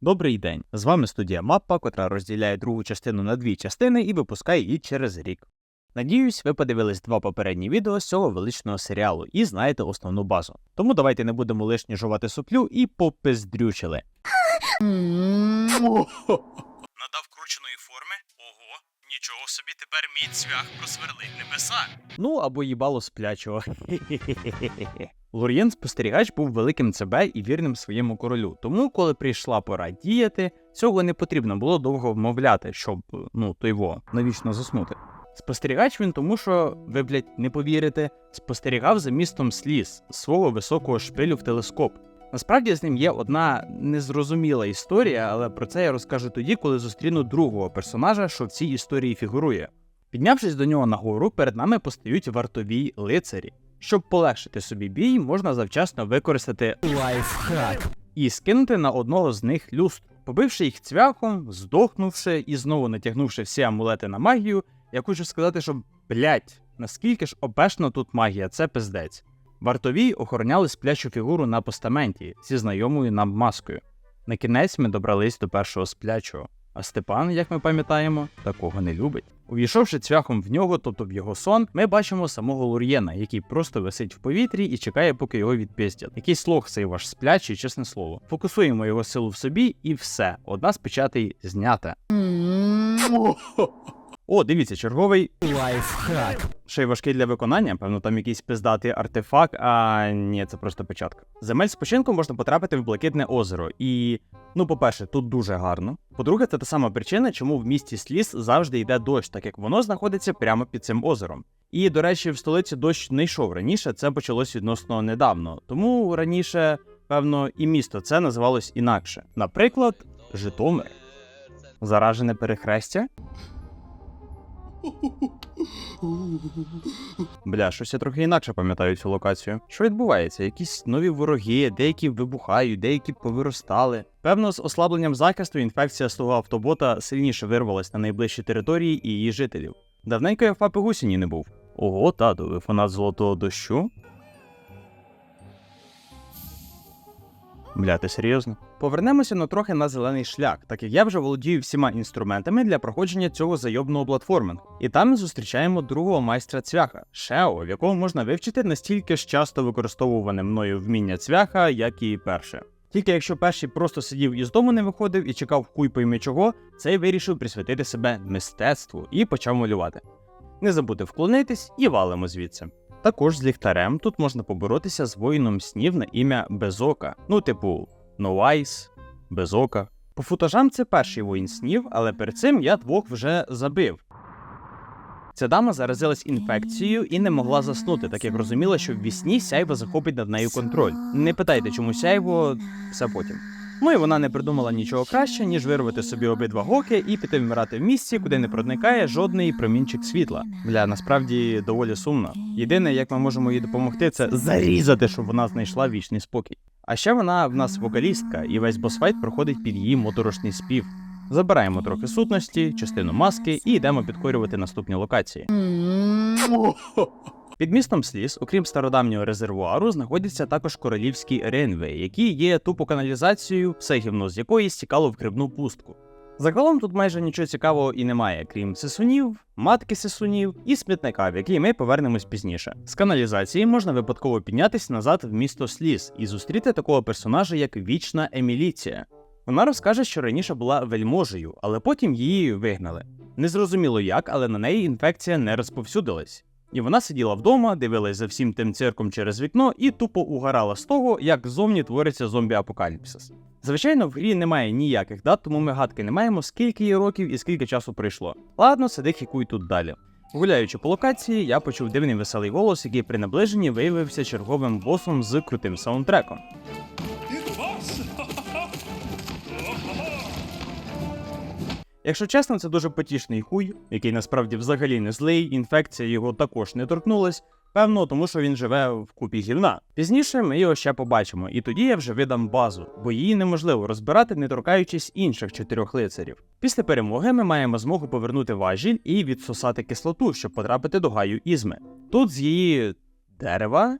Добрий день! З вами студія Маппа, котра розділяє другу частину на дві частини і випускає її через рік. Надіюсь, ви подивились два попередні відео з цього величного серіалу і знаєте основну базу. Тому давайте не будемо лишні жувати суплю і попиздрючили. Надав крученої форми? Ого, нічого собі тепер мій цвях просверлить небеса. Ну або їбало сплячого. Лур'єн спостерігач був великим ЦБ і вірним своєму королю. Тому, коли прийшла пора діяти, цього не потрібно було довго вмовляти, щоб ну то його навічно заснути. Спостерігач він тому, що ви, блядь, не повірите, спостерігав за містом сліз свого високого шпилю в телескоп. Насправді з ним є одна незрозуміла історія, але про це я розкажу тоді, коли зустріну другого персонажа, що в цій історії фігурує. Піднявшись до нього нагору, перед нами постають вартові лицарі. Щоб полегшити собі бій, можна завчасно використати Лайфхак. і скинути на одного з них люстру. Побивши їх цвяхом, здохнувши і знову натягнувши всі амулети на магію, я хочу сказати, що блять, наскільки ж обешна тут магія, це пиздець. Вартові охороняли сплячу фігуру на постаменті зі знайомою нам маскою. На кінець ми добрались до першого сплячого, а Степан, як ми пам'ятаємо, такого не любить. Увійшовши цвяхом в нього, тобто в його сон, ми бачимо самого Лур'єна, який просто висить в повітрі і чекає, поки його відпіздять. Якийсь лох цей ваш сплячий, чесне слово. Фокусуємо його силу в собі, і все. Одна з печатей знята. О, дивіться, черговий Лайфхак. ще й важкий для виконання, певно, там якийсь пиздатий артефакт, а ні, це просто печатка. Земель спочинку можна потрапити в блакитне озеро. І, ну, по-перше, тут дуже гарно. По-друге, це та сама причина, чому в місті сліз завжди йде дощ, так як воно знаходиться прямо під цим озером. І, до речі, в столиці дощ не йшов раніше, це почалось відносно недавно. Тому раніше, певно, і місто це називалось інакше. Наприклад, Житомир. Заражене перехрестя. Бля, щось я трохи інакше пам'ятаю цю локацію. Що відбувається? Якісь нові вороги, деякі вибухають, деякі повиростали. Певно, з ослабленням захисту інфекція з автобота сильніше вирвалась на найближчі території і її жителів. Давненько я в папи гусіні не був. Ого, тату, фанат золотого дощу? Бля, ти серйозно? Повернемося на трохи на зелений шлях, так як я вже володію всіма інструментами для проходження цього зайобного платформингу. І там ми зустрічаємо другого майстра цвяха Шео, в якого можна вивчити настільки ж часто використовуване мною вміння цвяха, як і перше. Тільки якщо перший просто сидів із дому не виходив і чекав хуй пойми чого, цей вирішив присвятити себе мистецтву і почав малювати. Не забудьте вклонитись і валимо звідси. Також з ліхтарем тут можна поборотися з воїном снів на ім'я Безока. Ну, типу, Eyes, Безока. По футажам це перший воїн снів, але перед цим я двох вже забив. Ця дама заразилась інфекцією і не могла заснути, так як розуміла, що в вісні сяйво захопить над нею контроль. Не питайте, чому сяйво, все потім. Ну і вона не придумала нічого краще, ніж вирвати собі обидва гоки і піти вмирати в місці, куди не проникає жодний промінчик світла. Бля, насправді доволі сумно. Єдине, як ми можемо їй допомогти, це зарізати, щоб вона знайшла вічний спокій. А ще вона в нас вокалістка, і весь босфайт проходить під її моторошний спів. Забираємо трохи сутності, частину маски і йдемо підкорювати наступні локації. Під містом сліз, окрім стародавнього резервуару, знаходяться також королівські ренвеї, які є тупо каналізацією, все гівно з якої стікало в грибну пустку. Загалом тут майже нічого цікавого і немає, крім сисунів, матки сисунів і смітника, в який ми повернемось пізніше. З каналізації можна випадково піднятися назад в місто сліз і зустріти такого персонажа, як вічна Еміліція. Вона розкаже, що раніше була вельможею, але потім її вигнали. Незрозуміло як, але на неї інфекція не розповсюдилась. І вона сиділа вдома, дивилась за всім тим цирком через вікно і тупо угорала з того, як зовні твориться зомбі-апокаліпсис. Звичайно, в грі немає ніяких дат, тому ми гадки не маємо, скільки їй років і скільки часу пройшло. Ладно, сиди хікуй тут далі. Гуляючи по локації, я почув дивний веселий голос, який при наближенні виявився черговим босом з крутим саундтреком. Якщо чесно, це дуже потішний хуй, який насправді взагалі не злий, інфекція його також не торкнулась. Певно, тому що він живе в купі гівна. Пізніше ми його ще побачимо, і тоді я вже видам базу, бо її неможливо розбирати, не торкаючись інших чотирьох лицарів. Після перемоги ми маємо змогу повернути важіль і відсосати кислоту, щоб потрапити до гаю ізми. Тут з її дерева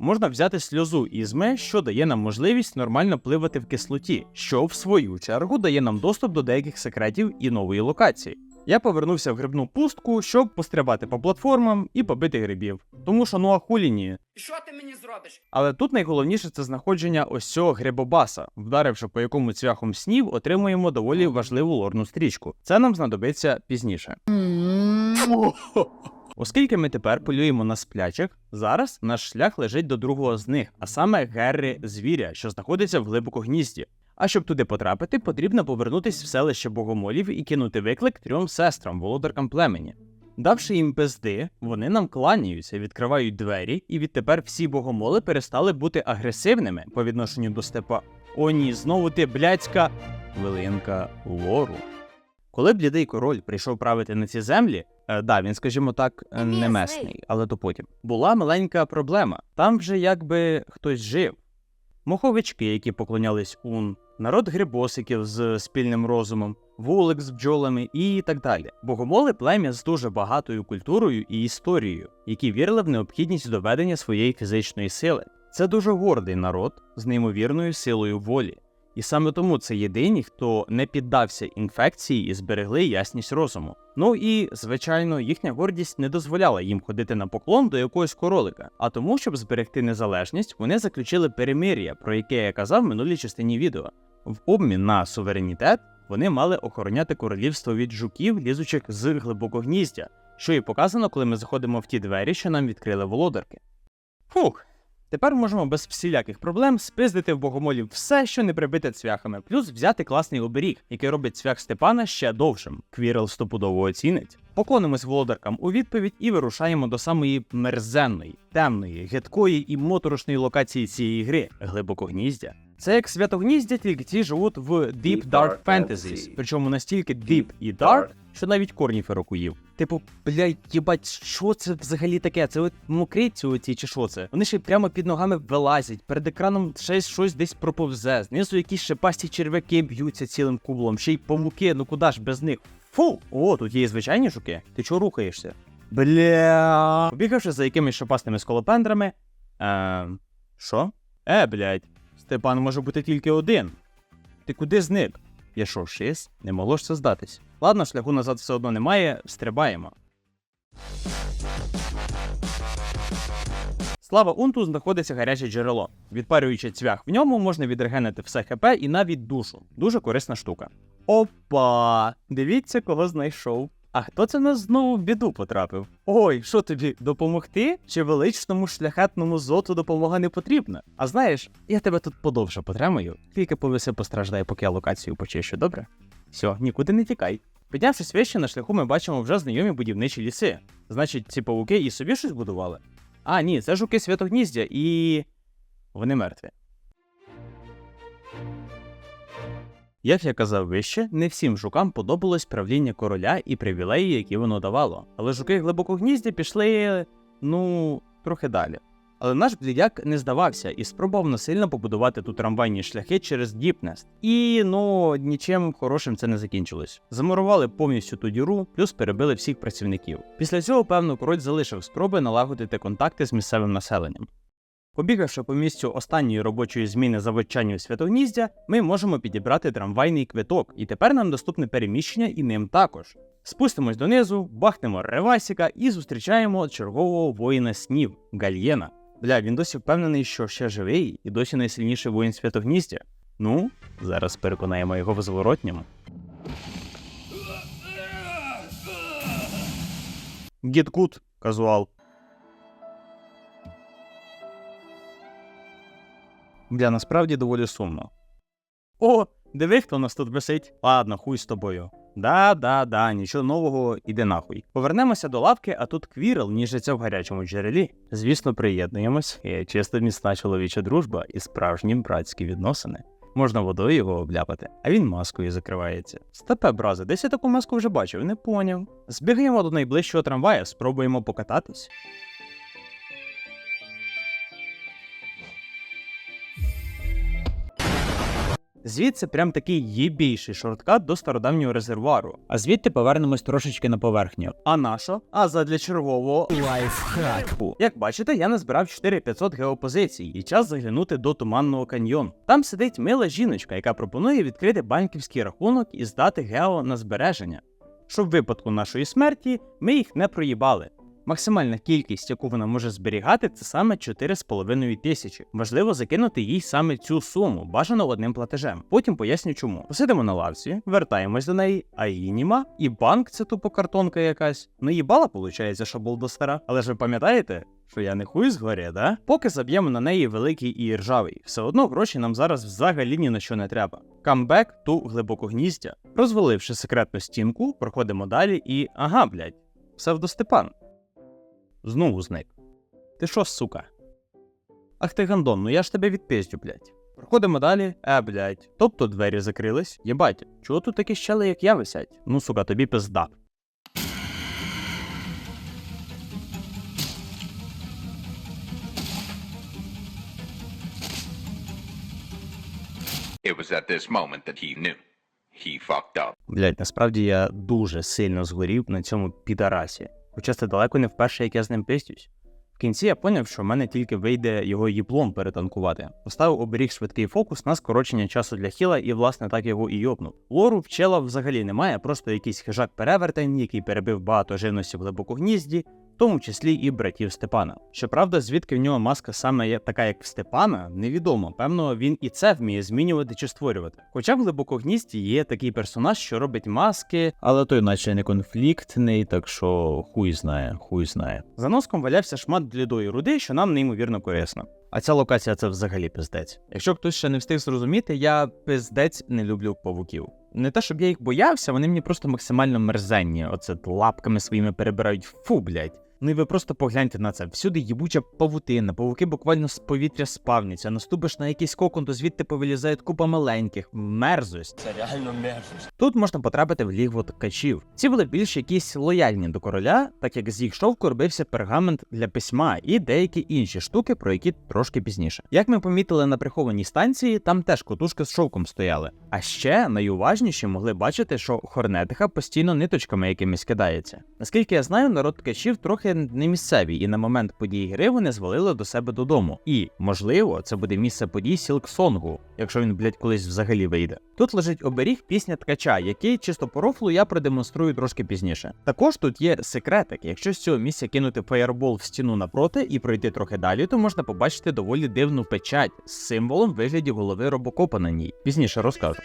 Можна взяти сльозу ізме, що дає нам можливість нормально пливати в кислоті, що в свою чергу дає нам доступ до деяких секретів і нової локації. Я повернувся в грибну пустку, щоб пострибати по платформам і побити грибів. Тому що ну а хулі ні. Що ти мені зробиш? Але тут найголовніше це знаходження ось цього грибобаса. Вдаривши по якому цвяхом снів, отримуємо доволі важливу лорну стрічку. Це нам знадобиться пізніше. Оскільки ми тепер полюємо на сплячих, зараз наш шлях лежить до другого з них, а саме Герри звіря, що знаходиться в глибокогнізді. А щоб туди потрапити, потрібно повернутись в селище богомолів і кинути виклик трьом сестрам, володаркам племені. Давши їм пизди, вони нам кланяються, відкривають двері, і відтепер всі богомоли перестали бути агресивними по відношенню до степа. О ні, знову ти блядська хвилинка лору. Коли блідий король прийшов правити на ці землі, е, да, він, скажімо так, е, не месний, але то потім. Була маленька проблема. Там вже якби хтось жив. Моховички, які поклонялись Ун, народ грибосиків з спільним розумом, вулик з бджолами і так далі. Богомоли плем'я з дуже багатою культурою і історією, які вірили в необхідність доведення своєї фізичної сили. Це дуже гордий народ з неймовірною силою волі. І саме тому це єдині, хто не піддався інфекції і зберегли ясність розуму. Ну і, звичайно, їхня гордість не дозволяла їм ходити на поклон до якогось королика. А тому, щоб зберегти незалежність, вони заключили перемир'я, про яке я казав в минулій частині відео. В обмін на суверенітет вони мали охороняти королівство від жуків, лізучих з глибокогніздя, що і показано, коли ми заходимо в ті двері, що нам відкрили володарки. Фух, Тепер можемо без всіляких проблем спиздити в богомолів все, що не прибите цвяхами, плюс взяти класний оберіг, який робить цвях Степана ще довшим. Квірел стопудово оцінить. Поклонимось володаркам у відповідь і вирушаємо до самої мерзенної, темної, гидкої і моторошної локації цієї гри глибокогніздя. Це як святогніздя, тільки ті живуть в Deep Dark Fantasies, причому настільки deep і dark, що навіть корні ферокуїв. Типу, блядь, їбать, що це взагалі таке? Це от мокриці оці чи що це? Вони ще прямо під ногами вилазять, перед екраном ще щось десь проповзе, знизу якісь шипасті черв'яки б'ються цілим кублом, ще й павуки, ну куди ж без них? Фу! О, тут є і звичайні жуки. Ти чого рухаєшся? Бля. Побігавши за якимись шипастими сколопендрами. Ем. Що? Е, блядь, Степан може бути тільки один. Ти куди зник? Я що, шиз? Не могло ж це здатись. Ладно, шляху назад все одно немає, стрибаємо. Слава Унту знаходиться гаряче джерело. Відпарюючи цвях в ньому, можна відрегенити все ХП і навіть душу. Дуже корисна штука. Опа! Дивіться, кого знайшов. А хто це нас знову в біду потрапив? Ой, що тобі допомогти? Чи величному шляхетному зоту допомога не потрібна? А знаєш, я тебе тут подовше потримаю, тільки повиси постраждає, поки я локацію почищу, добре? Все, нікуди не тікай. Піднявшись вище, на шляху ми бачимо вже знайомі будівничі ліси. Значить, ці павуки і собі щось будували? А, ні, це жуки святогніздя і. вони мертві. Як я казав вище, не всім жукам подобалось правління короля і привілеї, які воно давало. Але жуки глибокогніздя пішли, ну, трохи далі. Але наш блідяк не здавався і спробував насильно побудувати тут трамвайні шляхи через Діпнест. І ну нічим хорошим це не закінчилось. Замурували повністю ту діру, плюс перебили всіх працівників. Після цього, певно, король залишив спроби налагодити контакти з місцевим населенням. Побігавши по місцю останньої робочої зміни заводчанню святогніздя, ми можемо підібрати трамвайний квиток, і тепер нам доступне переміщення і ним також. Спустимось донизу, бахнемо ревасіка і зустрічаємо чергового воїна снів Гальєна. Бля, він досі впевнений, що ще живий і досі найсильніший воїн святогніздя. Ну, зараз переконаємо його в зворотньому. Good, казуал. Бля, насправді доволі сумно. О, диви, хто нас тут висить. Ладно, хуй з тобою. Да, да, да, нічого нового, іде нахуй. Повернемося до лавки, а тут квірел ніжиться в гарячому джерелі. Звісно, приєднуємось. Є чисто міцна чоловіча дружба і справжні братські відносини. Можна водою його обляпати, а він маскою закривається. Степе, бразе, десь я таку маску вже бачив, не поняв. Збігаємо до найближчого трамвая, спробуємо покататись. Звідси прям такий єбійший шорткат до стародавнього резервуару. А звідти повернемось трошечки на поверхню. А на що? А задля чергового Лайфхак. Типу, Як бачите, я назбирав 4500 геопозицій і час заглянути до туманного каньйону. Там сидить мила жіночка, яка пропонує відкрити банківський рахунок і здати гео на збереження. Щоб в випадку нашої смерті ми їх не проїбали. Максимальна кількість, яку вона може зберігати, це саме 4,5 тисячі. Важливо закинути їй саме цю суму, бажано одним платежем. Потім поясню чому. Посидимо на лавці, вертаємось до неї, а її німа. І банк це тупо картонка якась. Ну їбала, виходить, що був до стара. Але ж ви пам'ятаєте? Що я не хуй згорі, да? Поки заб'ємо на неї великий і ржавий, все одно гроші нам зараз взагалі ні на що не треба. Камбек ту глибокогніздя. Розваливши секретну стінку, проходимо далі і. Ага, блядь, псевдостепан. Знову зник. Ти що, сука? Ах ти гандон, ну я ж тебе відпиздю, блядь. Проходимо далі, е, блядь. Тобто двері закрились. Єбать, чого тут такі щели, як я висять? Ну, сука, тобі пизда. It was at this moment that he knew. He fucked up. Блять, насправді я дуже сильно згорів на цьому підарасі. Хоча це далеко не вперше, як я з ним пистюсь. В кінці я поняв, що в мене тільки вийде його їблом перетанкувати. Поставив оберіг швидкий фокус на скорочення часу для хіла і, власне, так його і йопнув. Лору вчела взагалі немає, просто якийсь хижак перевертень, який перебив багато живності в глибокогнізді, в тому числі і братів Степана. Щоправда, звідки в нього маска саме така, як в Степана, невідомо. Певно, він і це вміє змінювати чи створювати. Хоча в глибокогнізді є такий персонаж, що робить маски, але той, наче не конфліктний, так що хуй знає, хуй знає. За носком валявся шмат блідої руди, що нам неймовірно корисно. А ця локація це взагалі пиздець. Якщо хтось ще не встиг зрозуміти, я пиздець не люблю павуків. Не те, щоб я їх боявся, вони мені просто максимально мерзенні. Оце лапками своїми перебирають. Фу, блядь. Ну і ви просто погляньте на це. Всюди їбуча павутина, павуки буквально з повітря спавняться. Наступиш на якийсь кокон, то звідти повилізає купа маленьких. Мерзость. Це реально мерзость. Тут можна потрапити в лігво ткачів. Ці були більш якісь лояльні до короля, так як з їх шовку робився пергамент для письма і деякі інші штуки, про які трошки пізніше. Як ми помітили на прихованій станції, там теж котушки з шовком стояли. А ще найуважніші могли бачити, що хорнетиха постійно ниточками якимись кидається. Наскільки я знаю, народ ткачів трохи не місцеві, і на момент події гри вони звалили до себе додому. І, можливо, це буде місце подій Сілксонгу, якщо він, блядь, колись взагалі вийде. Тут лежить оберіг пісня ткача, який чисто по рофлу я продемонструю трошки пізніше. Також тут є секретик. Якщо з цього місця кинути фаєрбол в стіну напроти і пройти трохи далі, то можна побачити доволі дивну печать з символом вигляді голови робокопа на ній. Пізніше розкажу.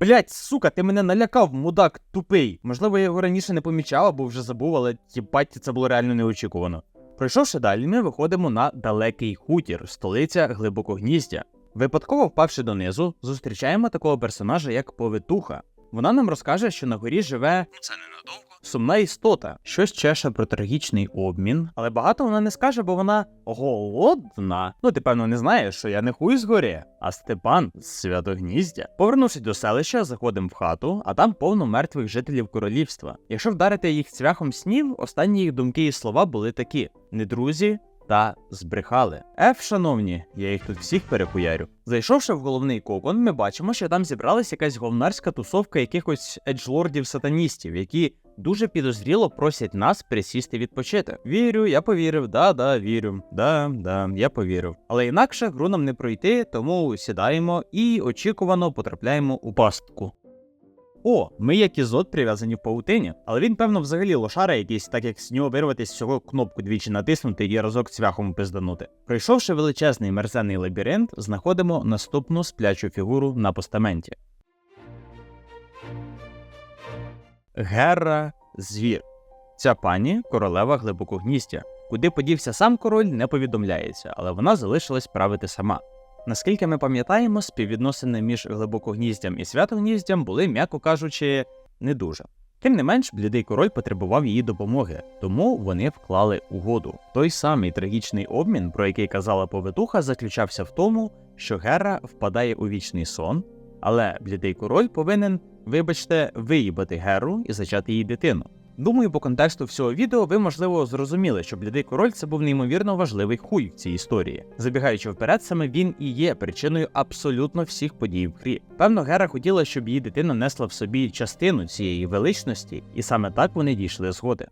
Блять, сука, ти мене налякав, мудак тупий. Можливо, я його раніше не помічав або вже забув, але тіпать, це було реально неочікувано. Пройшовши далі, ми виходимо на далекий хутір, столиця глибокогніздя. Випадково впавши донизу, зустрічаємо такого персонажа, як повитуха. Вона нам розкаже, що на горі живе це ненадовго сумна істота, щось чеше про трагічний обмін, але багато вона не скаже, бо вона голодна. Ну, ти певно не знаєш, що я не хуй з горі, а Степан з святогніздя. Повернувшись до селища, заходимо в хату, а там повно мертвих жителів королівства. Якщо вдарити їх цвяхом снів, останні їх думки і слова були такі: не друзі, та збрехали. Еф, шановні, я їх тут всіх перехуярю. Зайшовши в головний кокон, ми бачимо, що там зібралась якась говнарська тусовка якихось еджлордів-сатаністів, які дуже підозріло просять нас присісти відпочити. Вірю, я повірив, да, да, вірю. Да, да, я повірив. Але інакше гру нам не пройти, тому сідаємо і очікувано потрапляємо у пастку. О, ми як ізот прив'язані в паутині, але він, певно, взагалі лошара якийсь, так як з нього вирватися всього кнопку двічі натиснути і разок цвяхом пизданути. Пройшовши величезний мерзенний лабіринт, знаходимо наступну сплячу фігуру на постаменті. Герра звір. Ця пані королева глибокогністя. Куди подівся сам король, не повідомляється, але вона залишилась правити сама. Наскільки ми пам'ятаємо, співвідносини між глибокогніздям і святогніздям були, м'яко кажучи, не дуже. Тим не менш, блідий король потребував її допомоги, тому вони вклали угоду. Той самий трагічний обмін, про який казала повитуха, заключався в тому, що Гера впадає у вічний сон, але блідий король повинен, вибачте, виїбати Геру і зачати їй дитину. Думаю, по контексту всього відео ви можливо зрозуміли, що блідий король це був неймовірно важливий хуй в цій історії. Забігаючи вперед, саме він і є причиною абсолютно всіх подій в грі. Певно, Гера хотіла, щоб її дитина несла в собі частину цієї величності, і саме так вони дійшли згоди.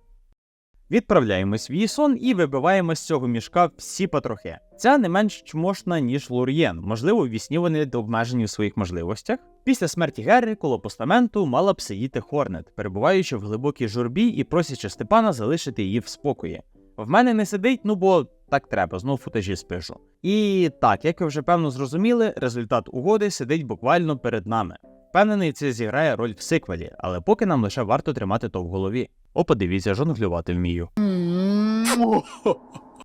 Відправляємось в її сон і вибиваємо з цього мішка всі потрохи. Ця не менш чмошна, ніж Лур'єн. Можливо, вісні вони обмежені в своїх можливостях. Після смерті Герри коло постаменту мала б сидіти Хорнет, перебуваючи в глибокій журбі і просячи Степана залишити її в спокої. В мене не сидить, ну бо так треба, знов футажі спишу. І так, як ви вже певно зрозуміли, результат угоди сидить буквально перед нами. Впевнений, це зіграє роль в сиквелі, але поки нам лише варто тримати то в голові. О, подивіться, жонглювати вмію.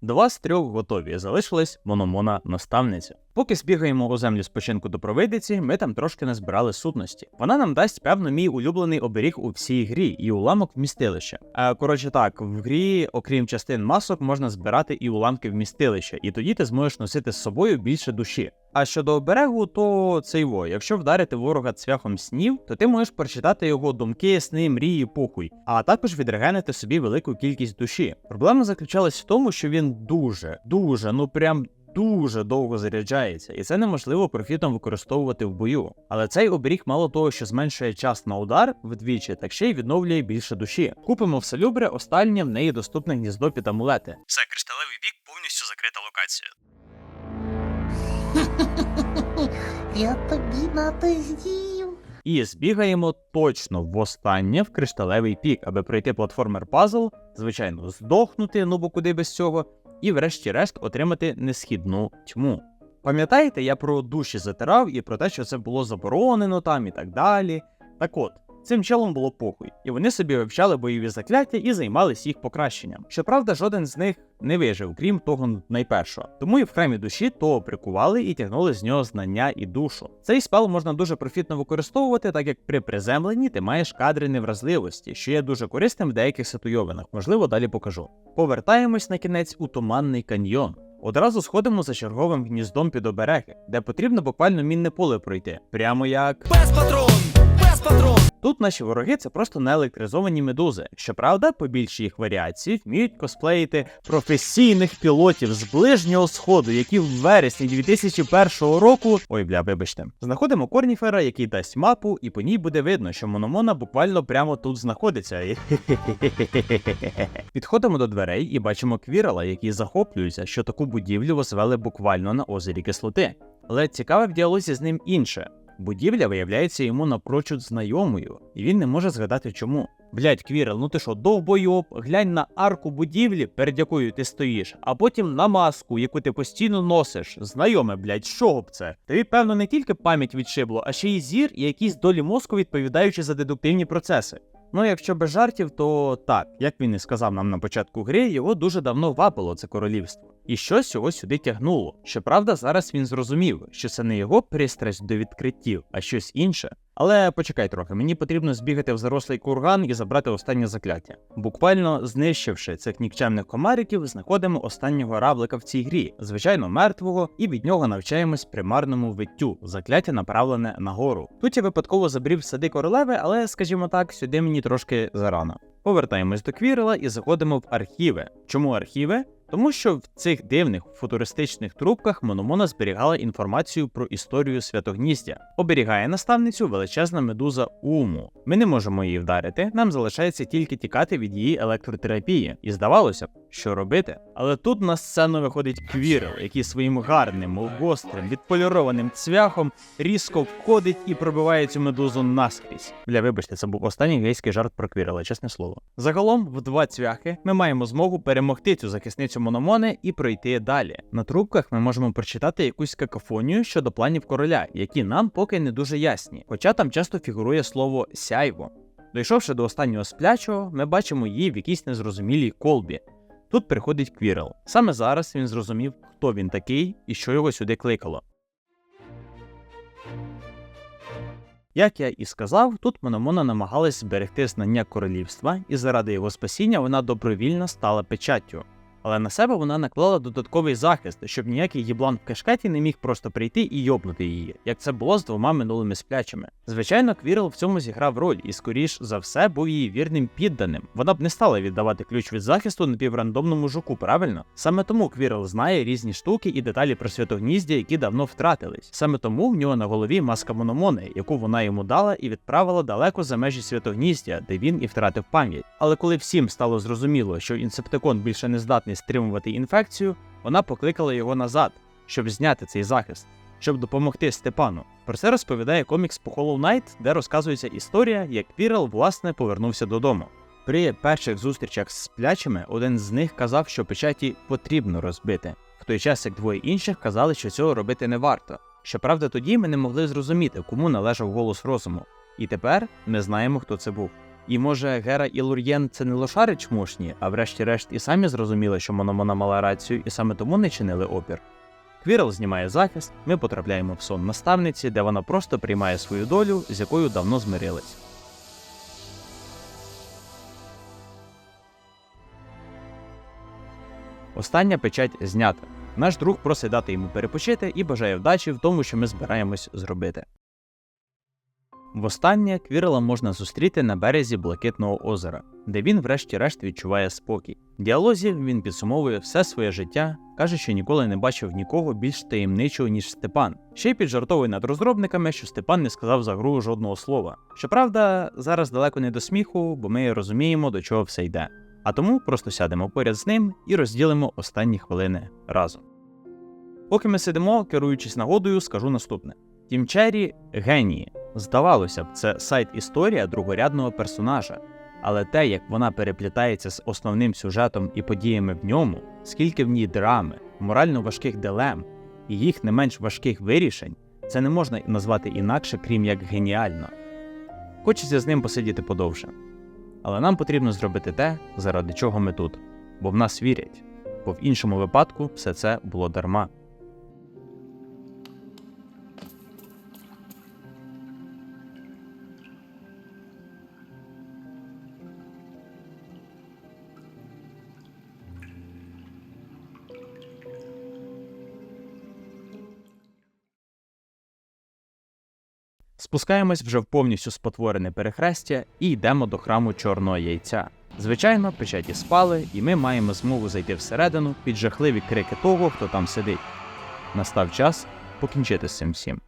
Два з трьох готові. Залишилась мономона наставниця. Поки збігаємо у землю спочинку до провидиці, ми там трошки назбирали сутності. Вона нам дасть певно мій улюблений оберіг у всій грі і уламок вмістилища. А коротше так, в грі, окрім частин масок, можна збирати і уламки вмістилища, і тоді ти зможеш носити з собою більше душі. А щодо оберегу, то це його. Якщо вдарити ворога цвяхом снів, то ти можеш прочитати його думки, сни, мрії, похуй, а також відрегенити собі велику кількість душі. Проблема заключалась в тому, що він дуже, дуже, ну прям. Дуже довго заряджається, і це неможливо профітом використовувати в бою. Але цей оберіг мало того, що зменшує час на удар вдвічі, так ще й відновлює більше душі. Купимо в Салюбре останнє в неї доступне гніздо під амулети. Все, кришталевий бік повністю закрита локація. Я тобі надоїв. І збігаємо точно в останнє в кришталевий пік, аби пройти платформер пазл, звичайно, здохнути, ну бо куди без цього, і врешті-решт отримати несхідну тьму. Пам'ятаєте, я про душі затирав і про те, що це було заборонено там і так далі. Так от, цим челом було похуй, і вони собі вивчали бойові закляття і займались їх покращенням. Щоправда, жоден з них не вижив, крім того найпершого. Тому і в храмі душі то прикували і тягнули з нього знання і душу. Цей спел можна дуже профітно використовувати, так як при приземленні ти маєш кадри невразливості, що є дуже корисним в деяких ситуйовинах. Можливо, далі покажу. Повертаємось на кінець у туманний каньйон. Одразу сходимо за черговим гніздом під обереги, де потрібно буквально мінне поле пройти, прямо як. Без патрон! Без патрон! Тут наші вороги це просто неелектризовані медузи. Щоправда, побільші їх варіації вміють косплеїти професійних пілотів з ближнього сходу, які в вересні 2001 року. Ой, бля, вибачте, знаходимо корніфера, який дасть мапу, і по ній буде видно, що мономона буквально прямо тут знаходиться. Підходимо до дверей і бачимо квірала, який захоплюється, що таку будівлю возвели буквально на озері кислоти. Але цікаве в діалозі з ним інше. Будівля виявляється йому напрочуд знайомою, і він не може згадати чому. Блять, Квірел, ну ти що, довбойоб, глянь на арку будівлі, перед якою ти стоїш, а потім на маску, яку ти постійно носиш. Знайоме, блять, що б це? Тобі, певно, не тільки пам'ять відшибло, а ще й зір і якісь долі мозку, відповідаючи за дедуктивні процеси. Ну, якщо без жартів, то так, як він і сказав нам на початку гри, його дуже давно вабило це королівство. І щось його сюди тягнуло. Щоправда, зараз він зрозумів, що це не його пристрасть до відкриттів, а щось інше. Але почекай трохи, мені потрібно збігати в зарослий курган і забрати останнє закляття. Буквально знищивши цих нікчемних комариків, знаходимо останнього равлика в цій грі, звичайно, мертвого, і від нього навчаємось примарному виттю, закляття направлене нагору. Тут я випадково забрів сади королеви, але, скажімо так, сюди мені трошки зарано. Повертаємось до Квірела і заходимо в архіви. Чому архіви? Тому що в цих дивних футуристичних трубках Мономона зберігала інформацію про історію святогніздя. Оберігає наставницю величезна медуза Уму. Ми не можемо її вдарити, нам залишається тільки тікати від її електротерапії. І здавалося б, що робити. Але тут на сцену виходить Квірел, який своїм гарним, гострим, відполірованим цвяхом різко входить і пробиває цю медузу наскрізь. Бля, вибачте, це був останній гейський жарт про Квірела, чесне слово. Загалом, в два цвяхи ми маємо змогу перемогти цю захисницю Мономони і пройти далі. На трубках ми можемо прочитати якусь какофонію щодо планів короля, які нам поки не дуже ясні, хоча там часто фігурує слово сяйво. Дійшовши до останнього сплячого, ми бачимо її в якійсь незрозумілій колбі. Тут приходить Квірел. Саме зараз він зрозумів, хто він такий і що його сюди кликало. Як я і сказав, тут Мономона намагалась зберегти знання королівства, і заради його спасіння вона добровільно стала печаттю. Але на себе вона наклала додатковий захист, щоб ніякий їблан в кашкеті не міг просто прийти і йобнути її, як це було з двома минулими сплячими. Звичайно, Квірл в цьому зіграв роль і, скоріш за все, був її вірним підданим. Вона б не стала віддавати ключ від захисту напіврандомному жуку, правильно? Саме тому Квірл знає різні штуки і деталі про святогніздя, які давно втратились. Саме тому в нього на голові маска Мономони, яку вона йому дала і відправила далеко за межі святогніздя, де він і втратив пам'ять. Але коли всім стало зрозуміло, що інсептикон більше не здатний стримувати інфекцію, вона покликала його назад, щоб зняти цей захист, щоб допомогти Степану. Про це розповідає комікс по Hollow Knight, де розказується історія, як Пірел власне повернувся додому. При перших зустрічах з сплячими один з них казав, що печаті потрібно розбити, в той час як двоє інших казали, що цього робити не варто. Щоправда, тоді ми не могли зрозуміти, кому належав голос розуму. І тепер ми знаємо, хто це був. І може Гера і Лур'єн це не лошари чмошні, а врешті-решт і самі зрозуміли, що Мономона мала рацію, і саме тому не чинили опір. Квірл знімає захист, ми потрапляємо в сон наставниці, де вона просто приймає свою долю, з якою давно змирилась. Остання печать знята. Наш друг просить дати йому перепочити і бажає вдачі в тому, що ми збираємось зробити. Востаннє Квірла можна зустріти на березі Блакитного озера, де він, врешті-решт, відчуває спокій. В діалозі він підсумовує все своє життя, каже, що ніколи не бачив нікого більш таємничого, ніж Степан. Ще й піджартовує над розробниками, що Степан не сказав за гру жодного слова. Щоправда, зараз далеко не до сміху, бо ми розуміємо, до чого все йде. А тому просто сядемо поряд з ним і розділимо останні хвилини разом. Поки ми сидимо, керуючись нагодою, скажу наступне: Тім Черрі генії. Здавалося б, це сайт історія другорядного персонажа, але те, як вона переплітається з основним сюжетом і подіями в ньому, скільки в ній драми, морально важких дилем і їх не менш важких вирішень, це не можна назвати інакше, крім як геніально. Хочеться з ним посидіти подовше. Але нам потрібно зробити те, заради чого ми тут, бо в нас вірять, бо в іншому випадку все це було дарма. Спускаємось вже в повністю спотворене перехрестя і йдемо до храму чорного яйця. Звичайно, печаті спали, і ми маємо змогу зайти всередину під жахливі крики того, хто там сидить. Настав час покінчити з цим всім.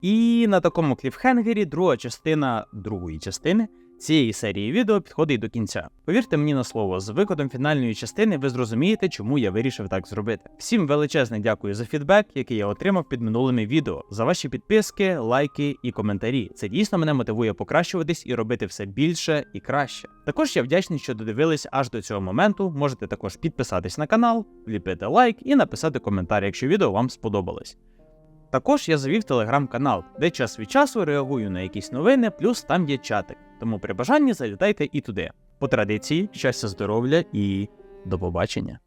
І на такому кліфхенгері друга частина другої частини цієї серії відео підходить до кінця. Повірте мені на слово, з виходом фінальної частини ви зрозумієте, чому я вирішив так зробити. Всім величезне дякую за фідбек, який я отримав під минулими відео, за ваші підписки, лайки і коментарі. Це дійсно мене мотивує покращуватись і робити все більше і краще. Також я вдячний, що додивились аж до цього моменту. Можете також підписатись на канал, вліпити лайк і написати коментар, якщо відео вам сподобалось. Також я завів телеграм-канал, де час від часу реагую на якісь новини, плюс там є чатик. Тому при бажанні залітайте і туди. По традиції, щастя, здоров'я і до побачення.